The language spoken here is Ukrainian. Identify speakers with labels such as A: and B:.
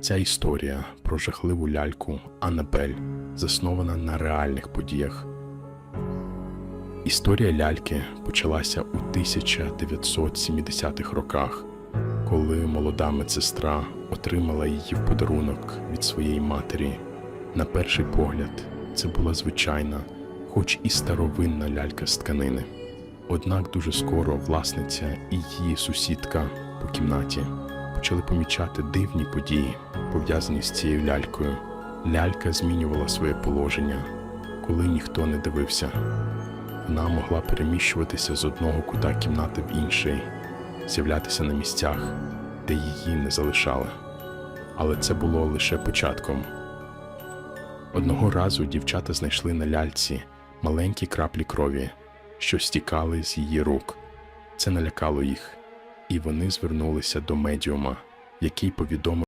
A: Ця історія про жахливу ляльку Аннабель заснована на реальних подіях. Історія ляльки почалася у 1970-х роках, коли молода медсестра отримала її в подарунок від своєї матері. На перший погляд, це була звичайна, хоч і старовинна лялька з тканини. Однак дуже скоро власниця і її сусідка по кімнаті почали помічати дивні події, пов'язані з цією лялькою. Лялька змінювала своє положення, коли ніхто не дивився. Вона могла переміщуватися з одного кута кімнати в інший, з'являтися на місцях, де її не залишали. Але це було лише початком. Одного разу дівчата знайшли на ляльці маленькі краплі крові, що стікали з її рук. Це налякало їх, і вони звернулися до медіума, який повідомив.